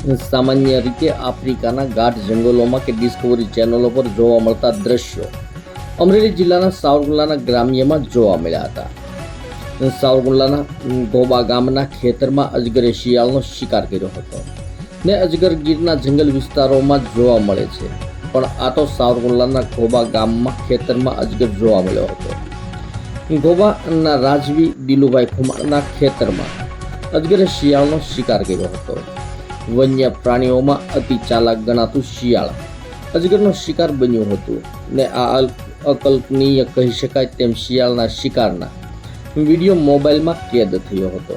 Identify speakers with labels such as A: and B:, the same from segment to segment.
A: સામાન્ય રીતે આફ્રિકાના ગાઢ જંગલોમાં કે ડિસ્કવરી ચેનલો પર જોવા મળતા દ્રશ્યો અમરેલી જિલ્લાના સાવરકુંડલાના ગ્રામ્યમાં જોવા મળ્યા હતા. સાવરકુંડલાના ગોબા ગામના ખેતરમાં અજગરે શિયાળનો શિકાર કર્યો હતો. ને અજગર ગીરના જંગલ વિસ્તારોમાં જોવા મળે છે. પણ આ તો સાવરકુંડલાના ગોબા ગામમાં ખેતરમાં અજગર જોવા મળ્યો હતો. ગોબાના રાજવી દિલુભાઈ ખુમારના ખેતરમાં અજગરે શિયાળનો શિકાર કર્યો હતો. વન્ય પ્રાણીઓમાં અતિ ચાલાક ગણાતું શિયાળ. અજગરનો શિકાર બન્યું હતું ને આ અકલ્પનીય કહી શકાય તેમ શિયાળના શિકારના. વીડિયો મોબાઈલમાં કેદ થયો હતો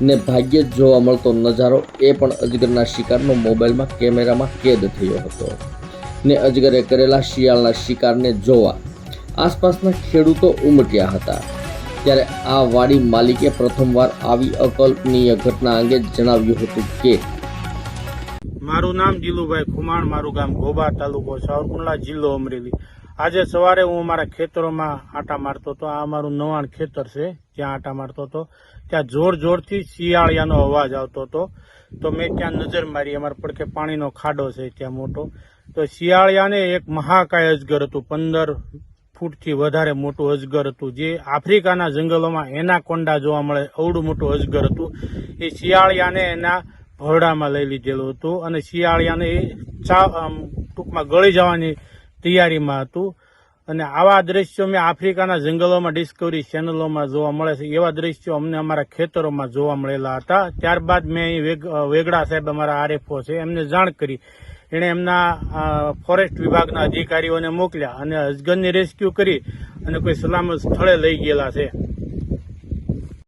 A: ને ભાગ્યે જ જોવા મળતો નજારો એ પણ અજગરના શિકારનો મોબાઈલમાં કેમેરામાં કેદ થયો હતો ને અજગરે કરેલા શિયાળના શિકારને જોવા આસપાસના ખેડૂતો ઉમટ્યા હતા. ત્યારે આ વાડી માલિકે પ્રથમવાર આવી અકલ્પનીય ઘટના અંગે જણાવ્યું હતું કે
B: મારું નામ જીલુભાઈ ખુમાણ, મારું ગામ ગોબા તાલુકો સાવરકુંડલા જિલ્લો અમરેલી. આજે સવારે હું મારા ખેતરોમાં આટા મારતો હતો. આ અમારું નવાણ ખેતર છે ત્યાં આટા મારતો હતો. ત્યાં જોર જોરથી શિયાળિયાનો અવાજ આવતો હતો. તો મેં ત્યાં નજર મારી, અમારા પડખે પાણીનો ખાડો છે ત્યાં મોટો. તો શિયાળિયાને એક મહાકાય અજગર હતું. પંદર ફૂટથી વધારે મોટું અજગર હતું. જે આફ્રિકાના જંગલોમાં એના કોંડા જોવા મળે અવડું મોટું અજગર હતું. એ શિયાળિયાને એના ભરડામાં લઈ લીધેલું હતું અને શિયાળિયાને એ ચા ટૂંકમાં ગળી જવાની તૈયારીમાં હતું. અને આવા દ્રશ્યો મેં આફ્રિકાના જંગલોમાં, ડિસ્કવરી ચેનલોમાં જોવા મળે છે. એવા દ્રશ્યો અમને અમારા ખેતરોમાં જોવા મળેલા હતા. ત્યારબાદ મેં અહીં વેગ- વેગડા સાહેબ અમારા આરએફઓ છે, એમને જાણ કરી. એણે એમના ફોરેસ્ટ વિભાગના અધિકારીઓને મોકલ્યા અને અજગરની રેસ્ક્યુ કરી અને કોઈ સલામત સ્થળે લઈ ગયેલા છે.